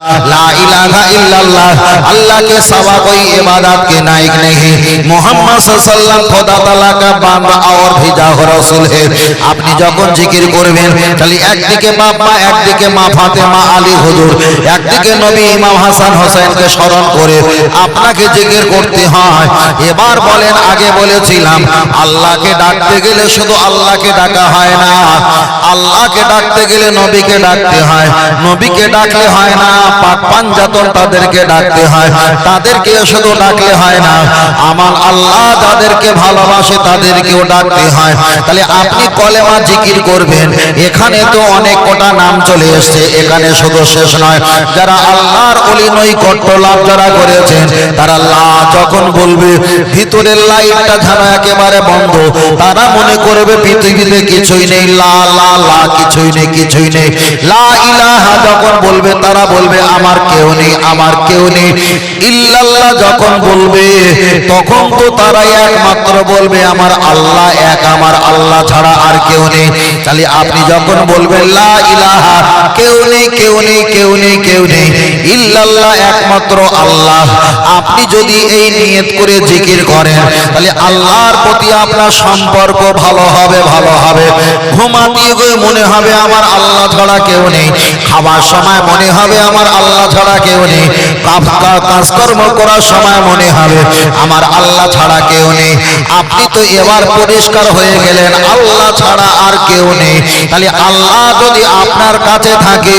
ला इलाहा इल्लल्लाह अल्लाह के सिवा कोई इबादत के नाइक नहीं मोहम्मद सल्लल्लाहु खुदा ताला का बांदा और भेजा हो रसूल है আপনি যখন জিকির করবেন, তাহলে একদিকে বাবা একদিকে মা ফাতেমা আলী হুজুর। একদিকে নবী ইমাম হাসান হোসেনকে স্মরণ করে আপনাকে জিকির করতে হয়। এবার বলেন, আগে বলেছিলাম, আল্লাহকে ডাকতে গেলে শুধু আল্লাহকে ডাকা হয় না। আল্লাহকে ডাকতে গেলে নবীকে ডাকতে হয়। নবীকে ডাকলে হয় না পাক পাঞ্জাতন তাদেরকে ডাকতে হয়। তাদেরকে শুধু ডাকলে হয় না। আমার আল্লাহ তাদেরকে ভালোবাসে তাদেরকেও ডাকতে হয়। তাহলে আপনি কলেমা জিকির করবেন। এখানে তো অনেক কটা নাম চলে এসছে, এখানে শুধু শেষ নয়। যারা আল্লাহর অলি নৈকট্য লাভ যারা করেছেন, তারা লা যখন বলবে, ভিতরের লাইটটা ঝাড়া একেবারে বন্ধ, তারা মনে করবে পৃথিবীতে কিছুই নেই, লা লা লা, কিছুই নেই কিছুই নেই। লা ইলাহা যখন বলবে, তারা বলবে, আমার কেউ নেই, আমার কেউ নেই। ইল্লাল্লাহ যখন বলবে, তখন তো তারাই একমাত্র বলবে, আমার আল্লাহ এক, আমার আল্লাহ ছাড়া আর কেউ নেই তাহলে আপনি যখন বলবেন ইলাহা, কেউ নেই কেউ নেই কেউ নেই কেউ নেই, ইল্লাল্লাহ একমাত্র আল্লাহ। আপনি যদি এই নিয়ত করে জিকির করেন, তাহলে আল্লাহর প্রতি আপনার সম্পর্ক ভালো হবে ভালো হবে। ঘুমাতে মনে হবে, আমার আল্লাহ ছাড়া কেউ নেই। খাবার সময় মনে হবে, আমার আল্লাহ ছাড়া কেউ নেই। কাজ- কাজকর্ম করার সময় মনে হবে, আমার আল্লাহ ছাড়া কেউ নেই। আপনি তো এবার পরিষ্কার হয়ে গেলেন, আল্লাহ ছাড়া আর কেউ নেই। তাহলে আল্লাহ যদি আপনার কাছে থাকে,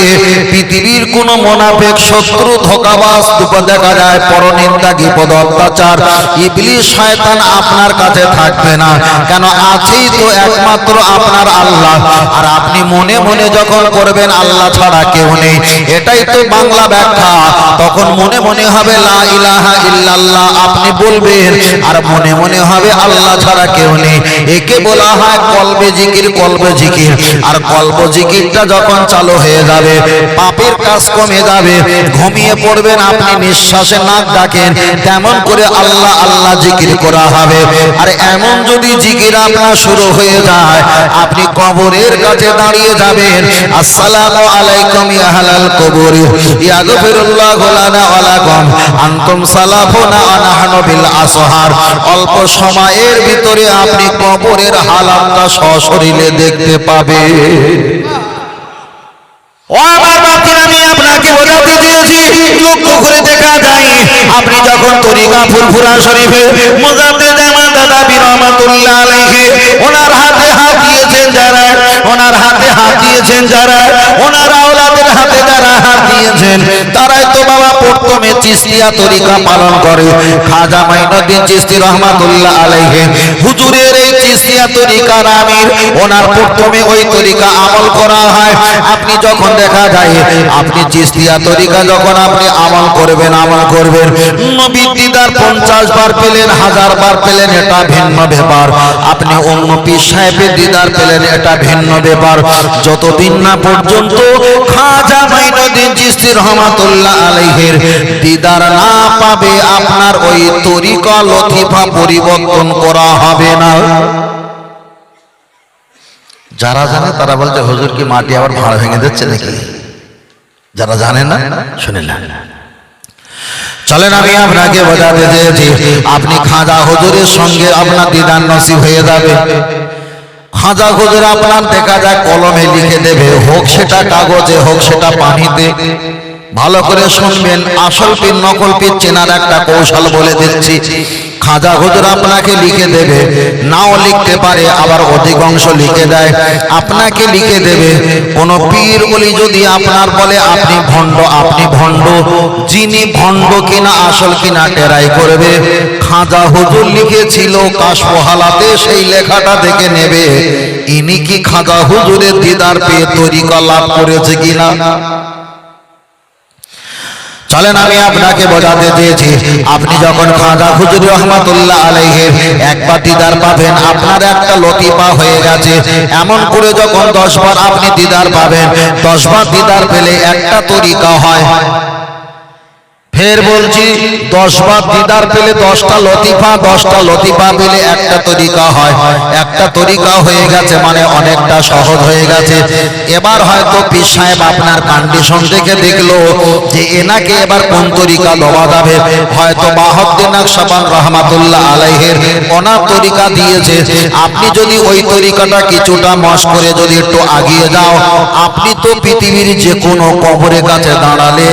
পৃথিবীর কোন মোনাফেক, শত্রু, ধোকাবাজ দুটো দেখা যায়, পরনিন্দা, বিপদ, অত্যাচার ইবলিশ শয়তান আপনার কাছে থাকবে না। কেন আছেই তো একমাত্র আপনার আল্লাহ। আর আপনি মনে মনে যখন করবেন, আল্লাহ ছাড়া কেউ নেই। এটাই তো বাংলা ব্যাখ্যা। তখন মনে মনে হবে, লা ইলাহা ইল্লাল্লাহ আপনি বলবেন। আর মনে মনে হবে, আল্লাহ ছাড়া কেউ নেই। একে বলা হয় কলবে জিকির কলবে জিকির। আর কল্প জিকিরটা যখন চালু হয়ে যাবে, পাপের কাজ কমে যাবে, ঘুমিয়ে পড়বেন আপনি, নিঃশ্বাসে নাক ডাকেন, তেমন করে আল্লাহ আল্লাহ জিকির করা হবে। আর এমন যদি জিকির আপনার শুরু হয়ে যায়, আপনি কবরের কাছে দাঁড়িয়ে যাবেন, আসসালামু আলাইকুম ইয়া আহলাল কবর ইয়াগফিরুল্লাহু লানা ওয়া লাকুম আনতুম সালাফুনা ওয়া নাহনু বিল আসহার। অল্প সময়ের ভিতরে আপনি কবরের হালাতটা সশরীরে দেখতে পাবেন। আপনি যখন তরিকা শরীফে দাদা ওনার হাতে হাত দিয়েছেন যারা, ওনার হাতে হাত দিয়েছেন যারা, ওনার আওলাদের হাতে যারা হাত দিয়েছেন। তারাই তো বাবা প্রথমে চিস্তিয়া তরিকা পালন করে। খাজা মাইনুদ্দিন চিস্তি রহমাতুল্লাহ আলাইহি। হুজুরের চিস্তিয়া তরিকার আমির ওনার প্রথমে ওই তরিকা আমল করা হয়। আপনি যখন দেখা যায়, আপনি তরিকা যখন আপনি আমল করবেন আমল করবেন পঞ্চাশ বার পেলেন, হাজার বার পেলেন, এটা ভিন্ন ব্যাপার। আপনি অন্য পীর সাহেবের দিদার পেলেন, এটা ভিন্ন ব্যাপার। যতদিন না পর্যন্ত খাজা মাইনুদ্দিন চিস্তি রহমাতুল্লাহ দিদার না পাবে, আপনার ওই তরিকা লতিফা পরিবর্তন করা হবে না। যারা জানে তারা বলছে, হুজুর কি মাটি আবার ভাড়া ভেঙে দিচ্ছে নাকি? যারা জানে না, শুনে না। চলেন আমি আপনাকে বোঝাতে চেয়েছি, আপনি খাজা হুজুরের সঙ্গে আপনার দিদান নসিব হয়ে যাবে। খাজা হুজুর আপনার দেখা যায় কলমে লিখে দেবে, হোক সেটা কাগজে, হোক সেটা পানিতে। ভালো করে শুনবেন। আসল পীর, নকল পীর চেনার একটা কৌশল বলে দিচ্ছি। খাজা হুজুর আপনাকে লিখে দেবে, নাও লিখতে পারে, আবার অধিকাংশ লিখে দেয়। আপনাকে লিখে দেবে, কোন পীর বলি যদি আপনার বলে, আপনি ভণ্ড আপনি ভণ্ড, যিনি ভণ্ড কিনা, আসল কিনা টেরাই করবে। খাজা হুজুর লিখেছিল কাশপহালাতে সেই লেখাটা দেখে নেবে। ইনি কি খাজা হুজুরের দিদার পেয়ে তরিকা লাভ করেছে কিনা? চলেন, আমি আপনাকে বোঝাতে চেয়েছি। আপনি যখন খাজা হুজুর রহমাতুল্লাহ আলাইহের একবার দিদার পাবেন, আপনার একটা লতিফা হয়ে গেছে। এমন করে যখন দশবার আপনি দিদার পাবেন দশবার দিদার পেলে একটা তরিকা হয়। ফের বলছি দশ বার দিদার পেলে দশটা লতিফা দশটা লতিফা পেলে একটা তরিকা হয়। একটা তরিকা হয়ে গেছে মানে অনেকটা সহজ হয়ে গেছে। এবার হয়তো পীর সাহেব আপনার কন্ডিশন দেখে দেখল যে এনাকে এবার কোন তরিকা দেওয়া যাবে। হয়তো বাহদ্দিন সাবান রহমাতুল্লাহ আলাইহের ওনার তরিকা দিয়েছে। আপনি যদি ওই তরিকাটা কিছুটা মশ করে যদি একটু আগিয়ে যাও, আপনি তো পৃথিবীর যে কোনো কবরের কাছে দাঁড়ালে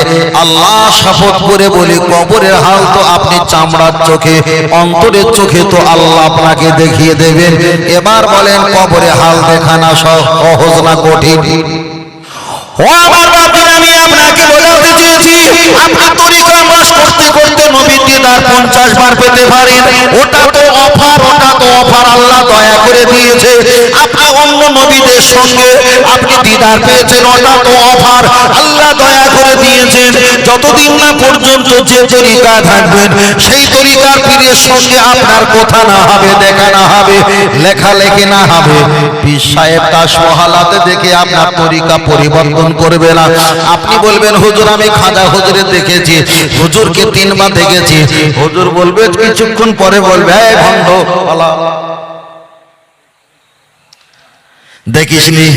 আল্লাহ শপথ করে বলি কবরের হাল তো আপনি চামড়ার চোখে অন্তরের চোখে তো আল্লাহ আপনাকে দেখিয়ে দেবেন। এবার বলেন কবরে হাল দেখানা সহজ না কঠিন? ও আমার বাপজি আমি আপনাকে বোঝাতে চেয়েছি আপনি তরিকা করতে করতে নবীর দিদার পঞ্চাশ বার পেতে পারেন। ওটা তো অফার ওটা তো অফার আল্লাহ দয়া করে দিয়েছে। আপনি অন্য নবীদের সঙ্গে আপনি দিদার পেয়েছেন ওটা তো অফার আল্লাহ দয়া করে দিয়েছেন। যতদিন না পর্যন্ত যে তরিকা থাকবেন, সেই তরিকার পীরের সঙ্গে আপনার কথা না হবে, দেখা না হবে, লেখালেখি না হবে। পীর সাহেব তার সহালাতে দেখে আপনার তরিকা পরিবর্তন করবে না। আপনি বলবেন, হুজুর, আমি খাজা হুজুরে দেখেছি। হুজুরকে তিনবার দেখেছি। হুজুর বলবে, কিছুক্ষণ পরে বলবে ভণ্ড পালা। দেখিসনি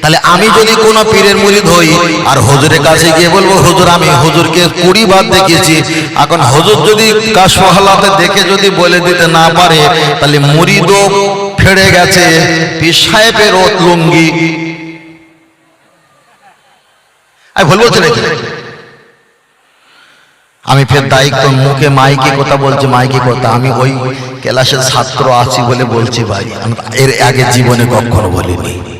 তাহলে আমি যদি কোনো পীরের মুরিদ হই আর হুজুরের কাছে গিয়ে বলব, হুজুর, আমি হুজুরকে কুড়ি বার দেখেছি। এখন হুজুর যদি কাশমহলাতে দেখে যদি বলে দিতে না পারে, তাহলে মুরিদও ফেড়ে গেছে। পীর সাহেবের ও লুঙ্গি। আমি ভুল বলছি নাকি? আমি ফের দায়িত্ব মুখে মাইকে কথা বলছি মাইকে কথা। আমি ওই ক্লাসের ছাত্র আছি বলে বলছি ভাই। আমি এর আগে জীবনে কখনো বলিনি।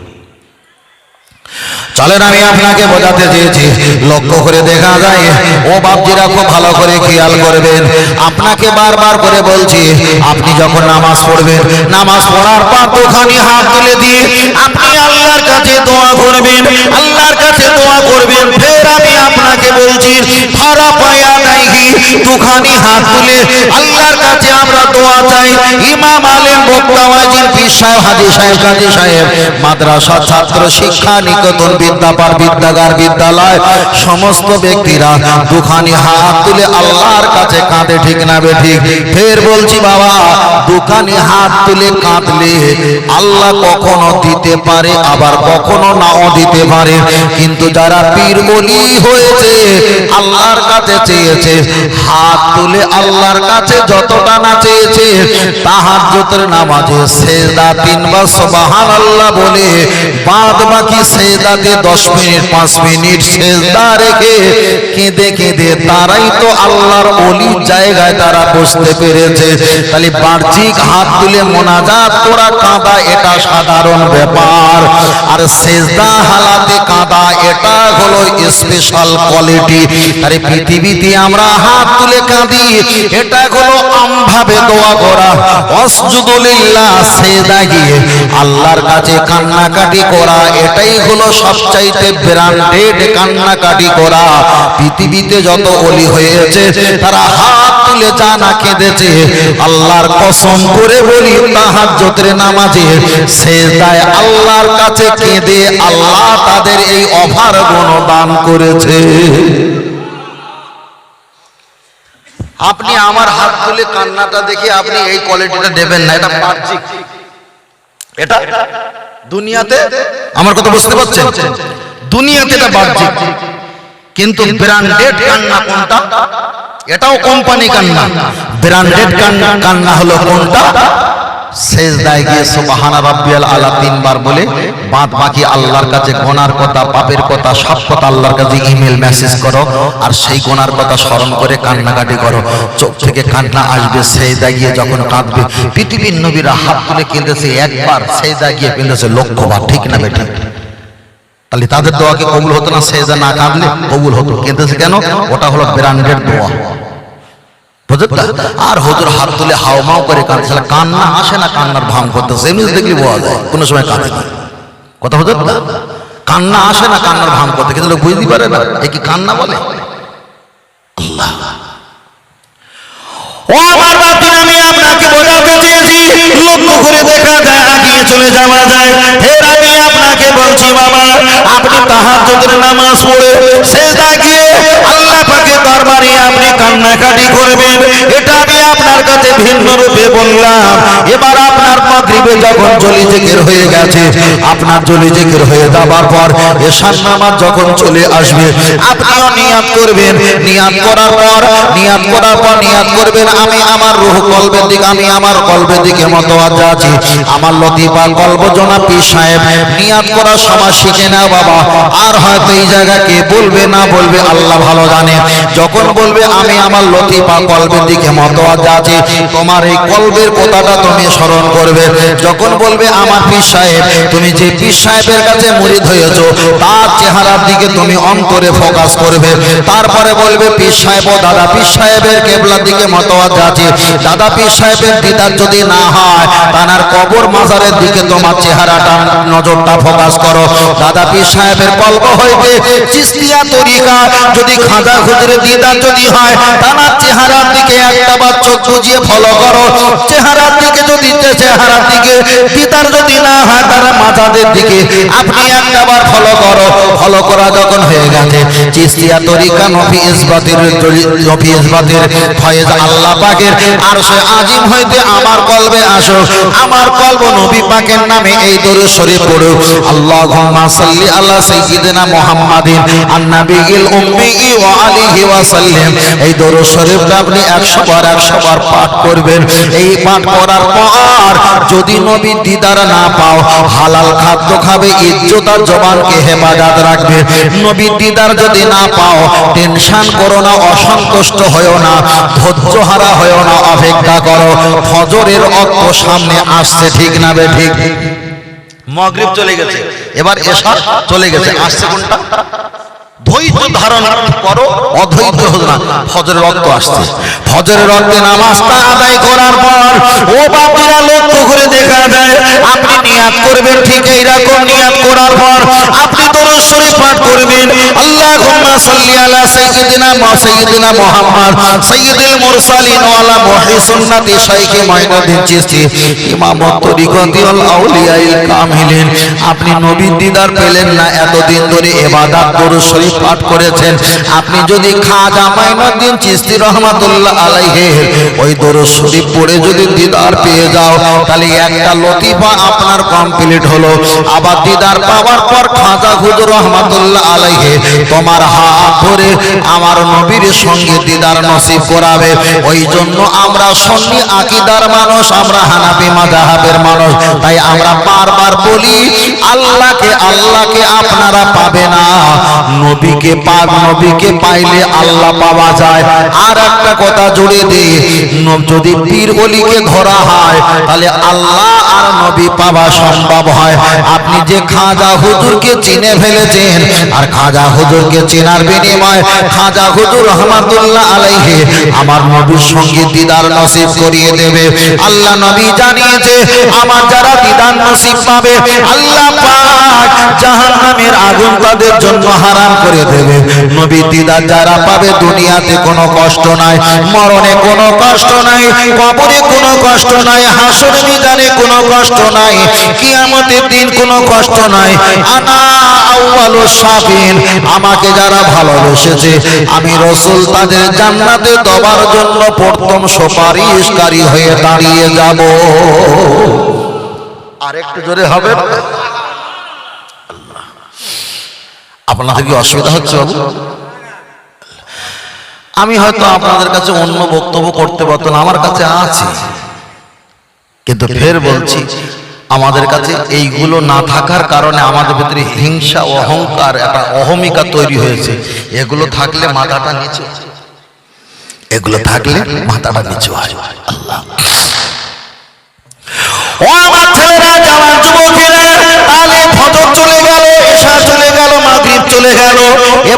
চলেন, আমি আপনাকে বোঝাতে চেয়েছি। লক্ষ্য করে দেখা যায়, ও বাপজিরা খুব ভালো করে খেয়াল করবেন। আপনাকে বারবার করে বলছি, আপনি যখন নামাজ পড়বেন, নামাজ পড়ার পর দুখানি হাত তুলে দিয়ে আপনি আল্লাহর কাছে দোয়া করবেন, আল্লাহর কাছে দোয়া করবেন, ফের আমি আপনাকে বলছি ফারা পায়া নাইহি দুখানি হাত তুলে আল্লাহর কাছে আমরা দোয়া চাই। ইমাম আলেম বক্তা ওয়াজির পীর সাহেব, হাজি সাহেব, কাজী সাহেব মাদ্রাসা ছাত্র, শিক্ষা নিকেতন বিদ্যাপার বিদ্যাগার বিদ্যালয়, সমস্ত ব্যক্তিরা দুখানি হাত তুলে আল্লাহর কাছে কাঁদে, ঠিক না ঠিক? ফের বলছি, বাবা, দুখানি হাত তুলে কাঁদলে আল্লাহ কখনো দিতে পারে, আবার কখনো নাও দিতে পারে। কিন্তু যারা পীর বলি হয়েছে, আল্লাহর কাছে চেয়েছে, হাত তুলে আল্লাহর কাছে যতটা না চেয়েছে তাহার যতের নামাজে সেজদা তিনবার সুবহান আল্লাহ বলে, বাদ বাকি সেজদাতে দশ মিনিট, পাঁচ মিনিট সেজদা রেখে কেঁদে কেঁদে তারাই তো আল্লাহর অলির জায়গায় তারা বসতে পেরেছে। তাহলে বাহ্যিক হাত তুলে মোনাজাত করা কাঁদা এটা সাধারণ ব্যাপার। আর সেজদা হালাতে কাঁদা এটা হলো স্পেশাল কোয়ালিটি আরে পৃথিবীতে আমরা হাত তুলে কাঁদি, এটা হলো আমভাবে দোয়া করা। অসজুদুলিল্লাহ সেজদা গিয়ে আল্লাহর কাছে কান্নাকাটি করা, এটাই হলো সবচাইতে ব্র্যান্ডেড কান্নাকাটি করা। পৃথিবীতে যত অলি হয়েছে, তারা হাত তুলে যা না কেঁদেছে আল্লাহর কসম করে বলি তাহাজ্জতের নামাজে সেজদায় আল্লাহর কাছে কেঁদে আল্লাহ তাদের এই অভার গুণ দান করেছে। আপনি আমার হাত তুলে কান্নাটা দেখে আপনি এই কোয়ালিটিটা দেবেন না, এটা বাহ্যিক। এটা দুনিয়াতে আমার কথা বুঝতে পারছেন? দুনিয়াতে এটা বাহ্যিক। কিন্তু ব্র্যান্ডেড কান্না কোনটা? এটাও কোম্পানি কান্না। ব্র্যান্ডেড কান্না কান্না হলো কোনটা? সেজদায় গিয়ে সুবহানা রাব্বিয়াল আলা তিনবার বলে বাদ বাকি আল্লাহর কাছে গোনার কথা পাপের কথা সব কথা আল্লাহর কাছে ইমেল মেসেজ করো আর সেই গোনার কথা স্মরণ করে কান্নাকাটি করো। চোখ থেকে কান্না আসবে সেজদা গিয়ে যখন কাঁদবে পৃথিবীর নবীরা হাত তুলে কেঁদেছে একবার সেজদা গিয়ে কেঁদেছে লক্ষ্যবার ঠিক না বেটা তাহলে তাদের দোয়াকে কবুল হতো না সেজদা না কাঁদলে? কবুল হতো। কেঁদেছে কেন? ওটা হলো ব্র্যান্ডেড দোয়া। বুঝতে আর হুজুর হাত তুলে হাওমাও করে কাঁদছে। কান্না আসে না, কান্নার ভাঙ করতেছে। এমনি দেখলে বোঝা যায়, কোনো সময় কাঁদে না। কথা বুঝতে কান্না আসে না, কান্নার ভাঙ করতে। কিন্তু লোক বুঝতে পারে না, এ কি কান্না বলে? আল্লাহ। ও আমার বাপজি আমি আপনাকে বোঝাতে চেয়েছি। লক্ষ্য করে দেখা যায়, আগিয়ে চলে যাওয়া যায়। ফের আমি আপনাকে বলছি, বাবা, আপনি তাহাজ্জুদের নামাজ পড়ে সেজদা গিয়ে দরবারে আপনি কান্নাকাটি করবেন, এটা আমি আপনার কাছে ভিন্ন রূপে বললাম। এবার আপনার যখন জলি জেকের হয়ে গেছে, আপনার জলি জেকের হয়ে যাবার পর যখন চলে আসবে করবেন। করার পর করার পর করবেন। আমি আমার রুহ কলবের দিকে, আমি আমার কলবের দিকে আছি। আমার লতিফা কলব জনা সাহেব করার সময় শিখে না বাবা, আর হয়তো এই জায়গা কে বলবে না বলবে, আল্লাহ ভালো জানে। যখন বলবে, আমি আমার লতিফা কলবের দিকে মতওয়াজ্জা আছি তোমার এই কলবের কথাটা তুমি স্মরণ করবে। যখন বলবে, আমার পীর সাহেব, তুমি যে পীর সাহেবের কাছে মুরিদ হয়েছো তার চেহারার দিকে তুমি অন্তরে ফোকাস করবে। তারপরে বলবে, পীর সাহেব দাদা, পীর সাহেবের কেবলার দিকে মতওয়াজ্জা আছে দাদা, পীর সাহেবের দিদার যদি না হয়, তানার কবর মাজারের দিকে তোমার চেহারাটা নজরটা ফোকাস করো। দাদা, পীর সাহেবের কল্প হইতে, চিস্তিয়া তরিকা যদি খাজা খুজরে যদি হয় তানার চেহারার দিকে একটা বার চোখ বুঝিয়ে ফলো করো। চেহারার দিকে যদি চেহারার দিকে দিদার যদি না হয় তারা মাজাদের দিকে। আপনি ফলো করো। ফলো করা যখন হয়ে গেছে, চিস্তিয়া তরিকা নফি ইসবাতের নফি ইসবাতের ফয়েজ আল্লাহ পাকের। আর সে আজিম হইতে আমার কলবে আসো। আমার নবী পাকের নামে এই শরীফ সাল্লি উম্মি এই শরীফটা আপনি 100 বার 100 বার পাঠ করবেন। এই পাঠ করার পর যদি নবী দিদার না পাও, হালাল খাদ্য খাবে, ইজ্জত আর জবানকে হেফাজত রাখবে। নবী দিদার যদি না পাও, টেনশন করো না, অসন্তুষ্ট হয়েও না ধৈর্য হারা হয়েও না, অপেক্ষা করো। ফজরের অর্থ সামনে আসছে, ঠিক না বে ঠিক? মগরিব চলে গেছে। এবার এসা চলে গেছে। আসছে কোনটা? ধৈর্য ধারণ করো অধৈর্য না ফজরের রক্ত আসছে। ফজরের রক্তে নামাজটা আদায় করার পর ও বাবারা লক্ষ্য করে দেখা যায় আপনি নিয়াত করবেন ঠিক এইরকম নিয়াত করার পর আপনি দরুদ শরীফ পাঠ করবেন। আল্লাহুম্মা সাল্লি আলা সাইয়্যিদিনা মা সাইয়্যিদিনা মুহাম্মদ। সাইয়্যিদুল মুরসালিন ওয়া আলা মুহি সুন্নতি শাইখে মাইনুদ্দিন চিশতি ইমামত তরিকতিল আউলিয়াইল কামিলিন। আপনি নবীর দিদার পেলেন না এতদিন ধরে ইবাদত দরুদ শরীফ পাঠ করেছেন। আপনি যদি খাজা মাইনুদ্দিন চিশতি রহমাতুল্লাহ আলাইহি, ওই দরুদ শরীফ পড়ে যদি দিদার পেয়ে যাও, তাহলে একটা লতিফা আপনার কমপ্লিট হলো। আবার দিদার পাওয়ার পর খাজা হুজুর রহমাতুল্লাহ আলাইহি, তোমার হাত ধরে আমার নবীর সঙ্গে দিদার নসিব করাবে। ওই জন্য আমরা সন্নি আকীদার মানুষ, আমরা হানাফি মাযহাবের মানুষ। তাই আমরা বারবার বলি, আল্লাহকে আল্লাহকে আপনারা পাবে না। নবীকে পাক নবীকে পাইলে আল্লাহ পাওয়া যায়। আর একটা কথা জুড়ে দিই যদি পীর অলিকে ধরা হয়, তাহলে আল্লাহ আর নবী পাওয়া সম্ভব হয়। আপনি যে খাজা হুজুরকে চিনে ফেলেছেন, আর খাজা হুজুরকে চেনার বিনিময় খাজা হুজুর রহমাতুল্লাহ আলাইহি আমার নবীর সঙ্গে দিদার নসিব করিয়ে দেবে। আল্লাহ নবী জানিয়েছে, আমার যারা দিদার নসিব পাবে, আল্লাহ পাক জাহান্নামের আগুন তাদের জন্য হারাম করে দেবে। নবী দিদার যারা পাবে, দুনিয়াতে কোনো কষ্ট নাই, মরণে কোনো কষ্ট নাই, কবরে কোনো কষ্ট নাই, হাসর মিজানে কোনো কষ্ট নাই, কিয়ামতের দিন কোনো কষ্ট নাই। আনা আউয়ালু সাফিন আমাকে যারা ভালোবেসেছে, আমি রসুল তাদের জান্নাতে দবার জন্য প্রথম সুপারিশকারী হয়ে দাঁড়িয়ে যাব। আরেকটু জোরে হবে? আপনাদের কি অসুবিধা হচ্ছে বাবু? আমি হয়তো আপনাদের কাছে অন্য বক্তব্য করতে পারতাম, আমার কাছে আছে। কিন্তু ফের বলছি, আমাদের কাছে এইগুলো না থাকার কারণে আমাদের ভিতরে হিংসা, অহংকার, একটা অহমিকা তৈরি হয়েছে। এগুলো থাকলে মাথাটা নিচু এগুলো থাকলে মাথাটা নিচু হয়। আল্লাহ। ও আমার ছেলেরা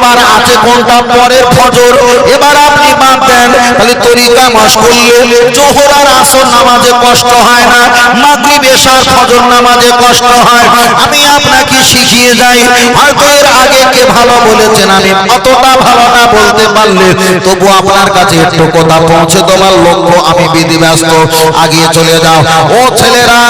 এবার আছে কোনটা? পরের ফজর। এবার আপনি বাদ দেন। তাহলে তরিকা মাস করলে জোহর আর আসর নামাজে কষ্ট হয় না। মাগরিব, এশার ফজর নামাজে কষ্ট হয় আমি আপনাকে শিখিয়ে যাই। হয়তো এর আগে কে ভালো বলেছেন আমি। অতটা ভালো না বলতে পারলে তবু আপনার কাছে একটু কথা পৌঁছে দেওয়ার লক্ষ্য আমি বিধি ব্যস্ত আগিয়ে চলে যাও। ও ছেলেরা,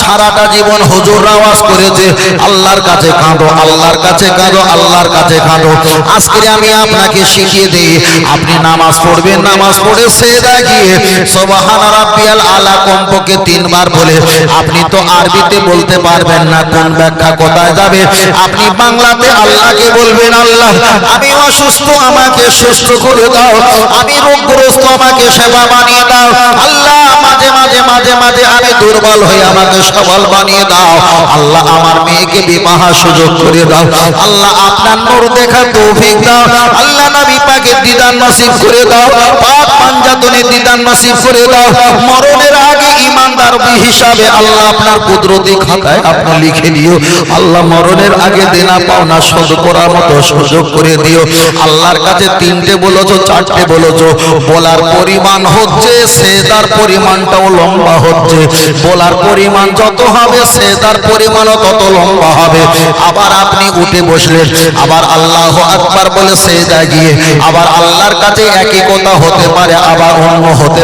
সারাটা জীবন হুজুর আওয়াজ করেছে। আল্লাহর কাছে কাঁদো, আল্লাহর কাছে কাঁদো, আল্লাহর কাছে কাঁদো। আজকে আমি আপনাকে শিখিয়ে দিই, আপনি নামাজ পড়বেন, নামাজ পড়ে সেদা গিয়ে সুবহান রাব্বিয়াল আলা কমপক্ষে তিনবার বলে, আপনি তো আরবিতে বলতে পারবেন না কোন ব্যাখ্যা কোথায় যাবে। আপনি বাংলাতে আল্লাহকে বলবেন, আল্লাহ, আমি অসুস্থ, আমাকে সুস্থ করে দাও, আমি রোগগ্রস্ত, আমাকে সেবা বানিয়ে দাও। আল্লাহ মাঝে মাঝে মাঝে মাঝে আমি দুর্বল হয়ে আমাকে সবল বানিয়ে দাও। আল্লাহ আমার মেয়েকে বিবাহ সুযোগ করে দাও। আল্লাহ আপনার নূর দেখা তৌফিক দাও। আল্লাহ নবী পাকের দিদান নসিব করে দাও। দিদান নসিব করে দাও। মরণের আগে ইমানদার হিসাবে আল্লাহ আপনার কুদরতি খাতায় আপনি লিখে দিও। আল্লাহ মরণের আগে দেনা পাওনা শোধ করার মতো সুযোগ করে দিও। আল্লাহর কাছে তিনটে বলেছ, চারটে বলেছ। বলার পরিমাণ হচ্ছে, সেদার পরিমাণটাও লম্বা হচ্ছে। বলার পরিমাণ যত হবে সে তার পরিমাণও তত লম্বা হবে। আবার আপনি উঠে বসলেন, আবার আল্লাহ আকবার বলে সে গিয়ে, আবার আল্লাহর কাছে একই কথা হতে পারে, আবার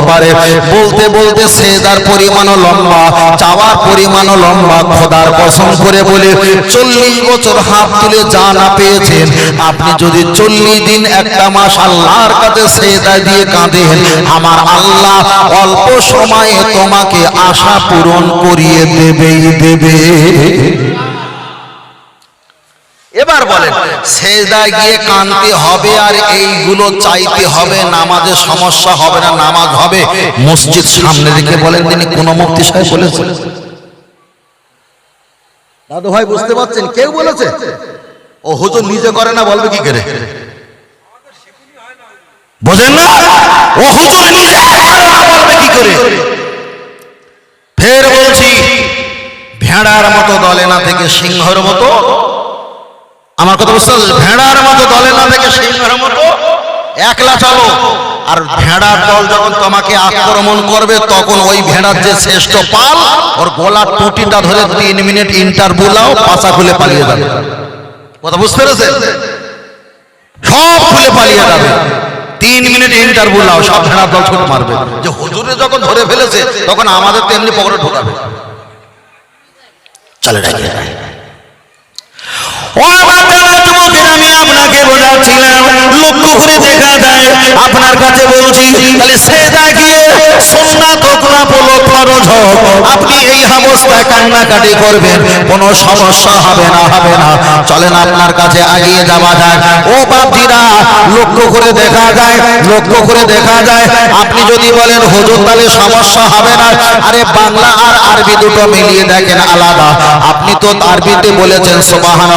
পারে। বলতে বলতে সেদার পরিমাণও লম্বা, চাওয়ার পরিমাণও লম্বা, খোদার কসম করে বলে, চল্লিশ বছর হাত তুলে যা না পেয়েছেন, আপনি যদি চল্লিশ দিন একটা মাস আল্লাহর কাছে সেদা দিয়ে কাঁদেন, আমার আল্লাহ অল্প সময়ে তোমাকে আশা পূরণ করিয়ে দেবেই, দেবে। এবার বলেন সেজদায় গিয়ে কানতে হবে আর এইগুলো চাইতে হবে নামাজে সমস্যা হবে না নামাজ হবে। মসজিদ সামনে রেখে বলেন তিনি কোন মুক্তি সাহেব বলেছেন। দাদু ভাই বুঝতে পারছেন? কেউ বলেছে? ও হুজুর নিজে করে না বলবে কি করে? বোঝেন না? ও হুজুর নিজে করে না বলবে কি করে? ফের বলছি ভেড়ার মতো দলে না থেকে সিংহর মতো আমার কথা বুঝতে পারছ? ভেড়ার মতো দলে না থেকে সিংহের মতো একলা চলো। আর ভেড়ার দল যখন তোমাকে আক্রমণ করবে, তখন ওই ভেড়ার যে শ্রেষ্ঠ পাল, ওর গলার টুটিটা ধরে তিন মিনিট ইন্টারভিউ লাও পাশা খুলে পালিয়ে যাবে। কথা বুঝতে পেরেছেন সব খুলে পালিয়ে যাবে। তিন মিনিট ইন্টারভিউ লাও সব ভেড়ার দল ছুট মারবে। যে হুজুরে যখন ধরে ফেলেছে, তখন আমাদের তেমনি পকেটে ঢোকাবে। চলে রাখি ও আমার আপনি এই অবস্থায় কান্নাকাটি করবেন, কোনো সমস্যা হবে না হবে না। চলেন আপনার কাছে আগিয়ে যাওয়া ও বাপজিরা, লক্ষ্য করে দেখা যায়, লক্ষ্য করে দেখা যায়, আপনি যদি বলেন, হুজুর, তাহলে সমস্যা হবে না। আরে, বাংলা আর আরবি দুটো মিলিয়ে দেখেন আলাদা। আপনি তো আরবিতে বলেছেন সুবহান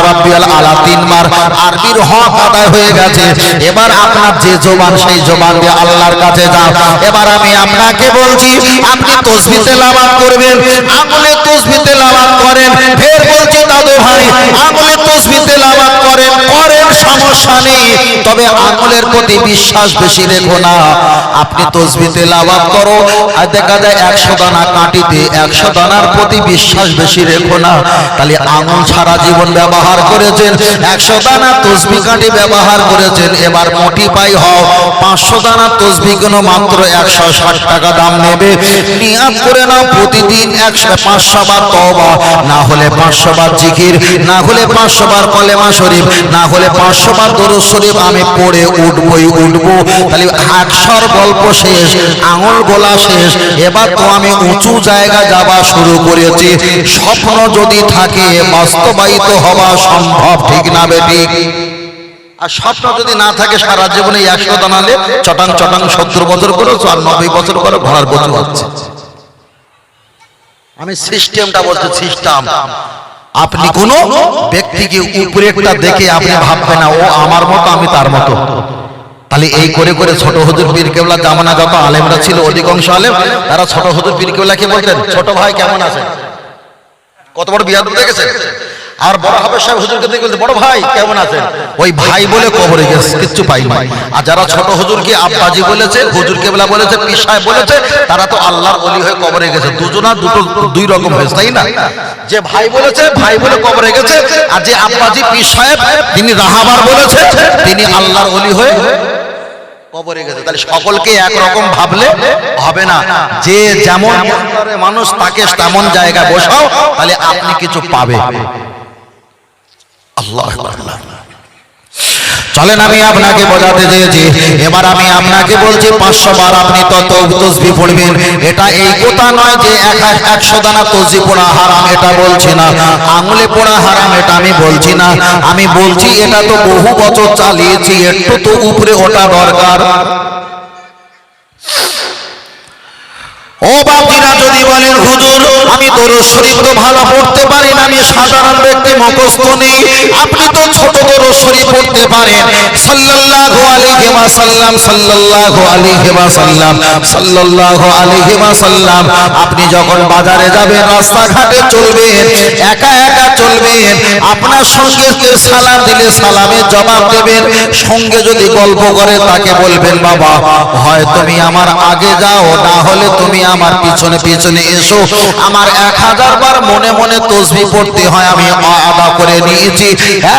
আপনি তসবি তেলাওয়াত করো দেখা যায় একশো দানা কাটিতে একশো দানার প্রতি বিশ্বাস বেশি রেখো না। তাহলে আঙুল সারা জীবন ব্যবহার করেছেন, একশো দানা তসবি কাঠি ব্যবহার করেছেন, এবার হও, পাঁচশো দানা তসবি কোনো মাত্র একশো ষাট টাকা দাম নেবে? নিয়াত করে নাও, প্রতিদিন একশো, পাঁচশো বার তবা না হলে পাঁচশো বার জিকির, না হলে পাঁচশো বার কলেমা শরীফ, না হলে পাঁচশো বার শরীফ আমি পড়ে উঠবই উঠবো। তাহলে গল্প শেষ, আঙুল গোলা শেষ, এবার তো আমি উঁচু জায়গা যাওয়া শুরু করেছি। স্বপ্ন যদি থাকে, বাস্তবায়িত হওয়া ঠিক না বেঠিক আর স্বপ্ন যদি না থাকে সারা জীবনে একশো দানালে চটাং চটাং সত্তর বছর করেছ আর নব্বই বছর করে ঘোড়ার বছর হচ্ছে। আমি সিস্টেমটা বলছি, সিস্টেম। আপনি কোন ব্যক্তিকে উপরে একটা দেখে আপনি ভাববেন না, ও আমার মতো, আমি তার মতো। তাহলে এই করে করে ছোট হুজুর পীর কেবলা জামানা যত আলেমরা ছিল, অধিকাংশ আলেম, তারা ছোট হুজুর পীর কেবলাকে বলতেন, ছোট ভাই কেমন আছে কত বড় বিয়াদ দেখেছেন? আর বড় হাফেজ সাহেব হুজুরকে দেখে বলতে বড় ভাই, কেমন আছেন? ওই ভাই বলে কবরে গেছে, কিচ্ছু পাই নাই। আর যারা ছোট হুজুরকে আব্বাজি বলেছে, হুজুর কেবলা বলেছে পীর সাহেব বলেছে, তারা তো আল্লাহর ওলি হয়ে কবরে গেছে। দুজনা দুটো দুই রকম হয়েছে, তাই না? যে ভাই বলেছে, ভাই বলে কবরে গেছে, আর যে আব্বাজি পীর সাহেব তিনি রাহাবার বলেছে, তিনি আল্লাহর ওলি হয়ে কবরে গেছে। তাহলে সকলকে একরকম ভাবলে হবে না। যে যেমন মানুষ, তাকে তেমন জায়গায় বসাও, তাহলে আপনি কিছু পাবে। আল্লাহ চলেন আমি আপনাকে বোঝাতে চেয়েছি। এবার আমি আপনাকে বলছি, পাঁচশো বার আপনি তত তসবি পড়বেন। এটা এই কথা নয় যে এক একশো দানা তসবি পড়া হারাম, এটা বলছি না। আঙুলে পড়া হারাম, এটা আমি বলছি না। আমি বলছি, এটা তো বহু বছর চালিয়েছি, একটু তো উপরে ওটা দরকার। ও বাপিরা যদি বলেন, হুজুর, আমি দরুদ শরীফ তো ভালো পড়তে পারি না, আমি সাধারণ ব্যক্তি, মুখস্থ নেই। আপনি তো ছোট দরুদ শরীফ পড়তে পারেন। সাল্লাল্লাহু আলাইহি ওয়াসাল্লাম, সাল্লাল্লাহু আলাইহি ওয়াসাল্লাম, সাল্লাল্লাহু আলাইহি ওয়াসাল্লাম, আপনি যখন বাজারে যাবেন, রাস্তাঘাটে চলবেন, একা একা চলবেন, আপনার সঙ্গে কেউ সালাম দিলে সালামের জবাব দেবেন। সঙ্গে যদি গল্প করে তাকে বলবেন, বাবা, হয় তুমি আমার আগে যাও, না হলে তুমি আমার পিছনে পিছনে এসো। আমার এক হাজার বার মনে মনে তসবি পড়তে হয়, আমি আদা করে নিয়েছি।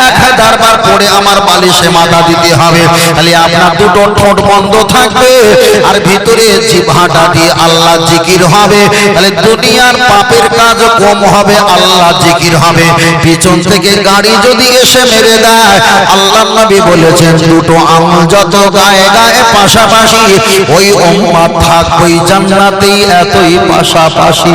এক হাজার বার পড়ে আমার বালিশে মাথা দিতে হবে। তাহলে আপনার দুটো ঠোঁট বন্ধ থাকবে, আর ভিতরে জিভাটা দিয়ে আল্লাহ জিকির হবে। তাহলে দুনিয়ার পাপের কাজ কম হবে, আল্লাহ জিকির হবে। পিছন থেকে গাড়ি যদি এসে মেরে দেয়, আল্লাহ নবী বলেছেন, দুটো আঙুল যত গায়ে গায়ে পাশাপাশি ওই উম্মাদ থাকবই জান্নাতেই এতই পাশাপাশি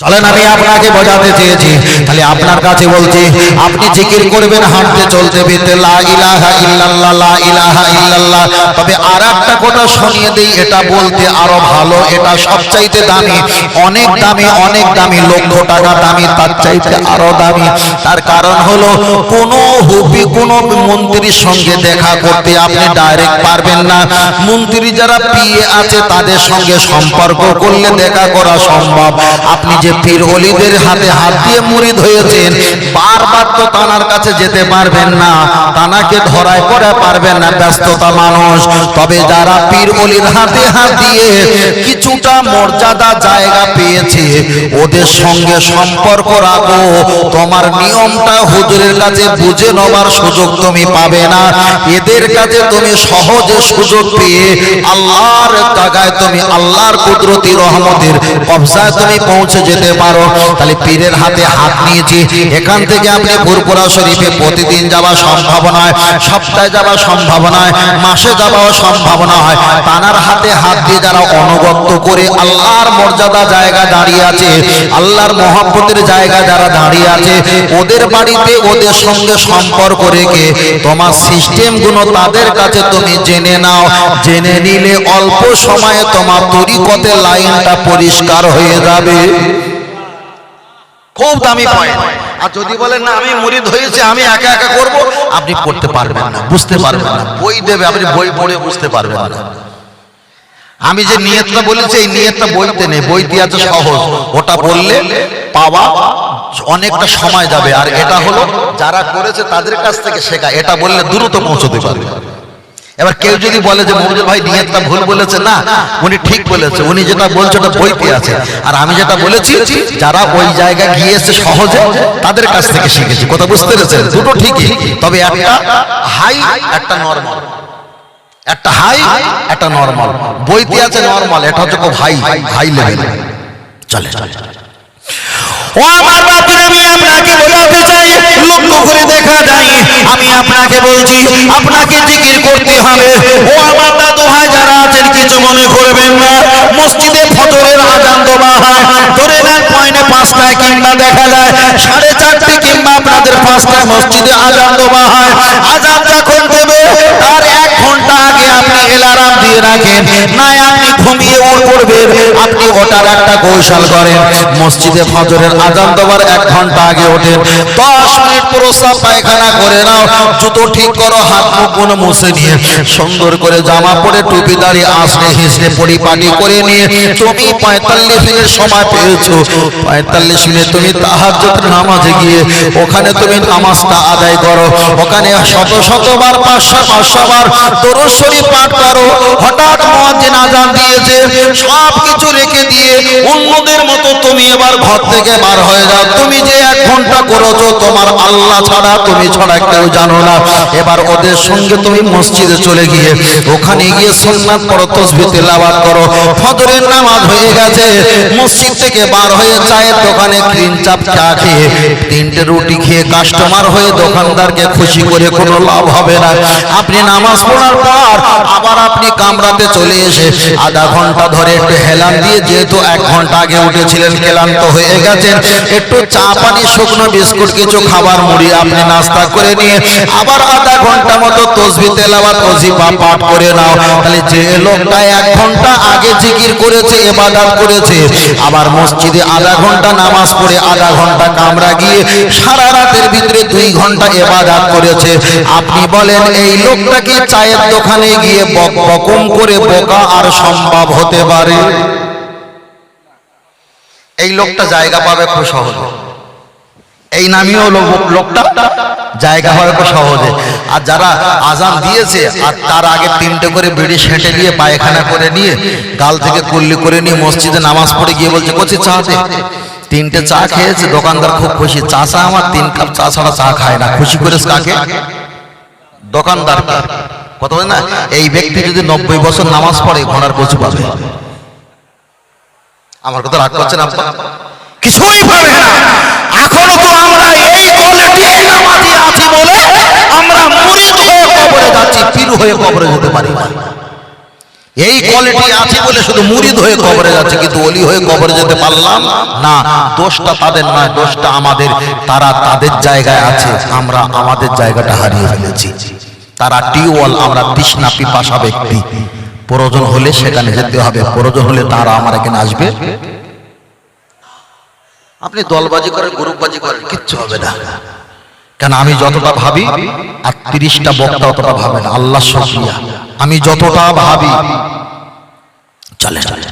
চলেন, আমি আপনাকে বোঝাতে চেয়েছি। তাহলে আপনার কাছে বলছি, আপনি জিকির করবেন, হাঁটতে চলতে ফিরতে লা ইলাহা ইল্লাল্লাহ তবে আর একটা কথা শুনিয়ে দেই, এটা বলতে আরও ভালো, এটা সবচাইতে দামি। অনেক দামি অনেক দামি, লক্ষ টাকা দামি, তার চাইতে আরও দামি। তার কারণ হলো, কোন হুবি, কোন মন্ত্রীর সঙ্গে দেখা করতে আপনি ডাইরেক্ট পারবেন না। মন্ত্রী যারা পিয়ে আছে, তাদের সঙ্গে সম্পর্ক করলে দেখা করা সম্ভব। আপনি যে পীর অলিদের হাতে হাত দিয়ে মুরিদ হয়েছেন, বারবার তো তানার কাছে যেতে পারবেন না। তানাকে ধরায় করে পারবেন না ব্যস্ততা মানুষ। তবে যারা পীর অলির হাতে হাত দিয়ে কিছুটা মর্যাদা জায়গা পেয়েছে, ওদের সঙ্গে সম্পর্ক রাখো। তোমার নিয়মটা হুজুরের কাছে বুঝে নেবার সুযোগ তুমি পাবে না। এদের কাছে তুমি সহজে সুযোগ পেয়ে আল্লাহর জায়গায় তুমি আল্লাহর কুদরতি রহমতের কবজায় তুমি পৌঁছে যেতে পারো, তাহলে পীরের হাতে হাত নিয়েছি। এখান থেকে আপনি ফুরপুরা শরীফে প্রতিদিন যাওয়া সম্ভব নয়, সপ্তাহে যাওয়া সম্ভব নয়, মাসে যাওয়াও সম্ভব নয়। তানার হাতে হাত দিয়ে যারা অনুগত করে আল্লাহর মর্যাদা জায়গা দাঁড়িয়ে আছে, আল্লাহর মহব্বতের জায়গা যারা দাঁড়িয়ে আছে, ওদের বাড়িতে ওদের সঙ্গে সম্পর্ক রেখে তোমার সিস্টেমগুলো তাদের কাছে তুমি জেনে নাও। জেনে নিলে অল্প সময়ে তোমার তরিকতের লাইনটা পরিষ্কার হয়ে যাবে। খুব দামি পয়েন্ট আর যদি বলেন না আমি মুরিদ হয়েছে আমি একা একা করব আপনি পড়তে পারবেন না বুঝতে পারবেন না। বই দেবে আপনি বই পড়ে বুঝতে পারবেন না। আমি যে নিয়তটা বলেছি এই নিয়তটা বইতে নেই বইতে আছে সহজ। ওটা বললে পাওয়া অনেকটা সময় যাবে। আর এটা হলো যারা করেছে তাদের কাছ থেকে শেখা। এটা বললে দ্রুত পৌঁছতে পারবে। এবার কেউ যদি বলে যে মমজুল ভাই নিয়তটা ভুল বলেছে, না, উনি ঠিক বলেছে, উনি যেটা বলছে ওটা বইতে আছে। আর আমি যেটা বলেছি, যারা ওই জায়গায় গিয়েছে সহজে তাদের কাছ থেকে শিখেছি। কথা বুঝতে পেরেছেন? দুটো ঠিকই। তবে একটা হাই, একটা নর্মাল। একটা হাই, একটা নর্মাল। বইতে আছে নর্মাল, এটা হচ্ছে খুব হাই হাই লেভেল চলে চলে। ও আমার বাপরে, আমি আপনাকে বোঝাতে চাই, লক্ষ্য করে দেখা যায়, আমি আপনাকে বলছি, আপনাকে জিকির করতে হবে। ও আমার দাদু ভাই, যারা আছেন, কিছু মনে করবেন না। মসজিদে ফজরের আজান দেওয়া হয়। ধরে নেন, পয়নে পাঁচটায় কিংবা দেখা যায়, সাড়ে চারটে কিংবা আপনাদের পাঁচটায় মসজিদে আজান দেওয়া হয়। আজান যখন দেবে দিয়ে রাখেন। না, আপনি ঘুমিয়ে উঠ পড়বেন আপনি ওটার একটা কৌশল করেন। মসজিদে ফজরের আজান দেওয়ার এক ঘণ্টা আগে ওঠেন। দশ মিনিট প্রস্তাব পায়খানা করে নাও। জুতো ঠিক করো, হাত মুখগুলো মুছে নিয়ে। সুন্দর করে জামা পরে টুপি দাঁড়িয়ে আসলে হিসড়ে পরিপাটি করে নিয়ে তুমি পঁয়তাল্লিশ মিনিট সময় পেয়েছ। পঁয়তাল্লিশ মিনিট তুমি তাহাজ্জুদ নামাজে গিয়ে ওখানে তুমি নামাজটা আদায় করো। ওখানে শত শতবার, পাঁচশো পাঁচশো বার শরীফ পাঠ করো। এবার ওদের সঙ্গে তুমি মসজিদে চলে গিয়ে ওখানে গিয়ে করো। নামাজ হয়ে গেছে, মসজিদ থেকে বার হয়ে চায়ের দোকানে ক্রিম চাপ চা খেয়ে তিনটে রুটি খেয়ে কাস্টমার হয়ে দোকানদারকে খুশি করে কোনো লাভ হবে না। আপনি নামাজ পড়ার পর আবার আপনি কামরাতে চলে এসে আধা ঘণ্টা ধরে একটু হেলান দিয়ে যেহেতু এক ঘণ্টা আগে উঠেছিলেন, ক্লান্ত হয়ে গেছেন, একটু চা পানি, শুকনো বিস্কুট, কিছু খাবার মুড়ি আপনি নাস্তা করে নিয়ে আবার আধা ঘণ্টা মতো তসবি, তেলাওয়াত, ওজিফা পাঠ করে নাও। তাহলে যে লোকটা এক ঘণ্টা আগে জিকির করেছে এবাদাত করেছে, আবার মসজিদে আধা ঘণ্টা নামাজ পড়ে আধা ঘণ্টা কামরা গিয়ে সারা রাতের ভিতরে দুই ঘণ্টা এবাদাত করেছে। আপনি বলেন, এই লোকটা কি চায়ের দোকানে গিয়ে বক বক বকম করে বোকা আর সম্ভব হতে পারে। এই লোকটা জায়গা পাবে খুব সহজে। এই নামীয় লোক- লোকটা জায়গা পাবে খুব সহজে। আর যারা আজান দিয়েছে আর তার আগে তিনটে করে বিড়ি সেঁটে দিয়ে পায়খানা করে নিয়ে গাল থেকে কুল্লি করে নিয়ে মসজিদে নামাজ পড়ে গিয়ে বলছে, কচি চা দে। তিনটে চা খেয়েছে, দোকানদার খুব খুশি, চা চা আমার, তিন কাপ চা ছাড়া চা খায় না। খুশি করে কাকে? দোকানদার কত বলে না? এই ব্যক্তি যদি নব্বই বছর নামাজ পড়ে, ঘোড়ার কচু পাবে। আমার কথা রাগ করছেন আপা কিছুই পাবে না। এখনও তো আমরা এই কোয়ালিটির নামাজি আছি বলে আমরা মুরিদ হয়ে কবরে যাচ্ছি, পীর হয়ে কবরে যেতে পারি না। এই কোয়ালিটি আছে বলে শুধু মুরিদ হয়ে কবরে যাচ্ছে, কিন্তু অলি হয়ে কবরে যেতে পারলাম না। দোষটা তাদের নয়, দোষটা আমাদের। তারা তাদের জায়গায় আছে, আমরা আমাদের জায়গাটা হারিয়ে ফেলেছি। তারা টিউবওয়েল আমরা তৃষ্ণা পিপাসা ব্যক্তি। প্রয়োজন হলে সেখানে যেতে হবে। প্রয়োজন হলে তারা আমার এখানে আসবে। আপনি দলবাজি করেন, গ্রুপবাজি করেন, কিচ্ছু হবে না। কেন আমি যতটা ভাবি, আর তিরিশটা বক্তা অতটা ভাবে না। আল্লাহ আমি যতটা ভাবি, চলে চলে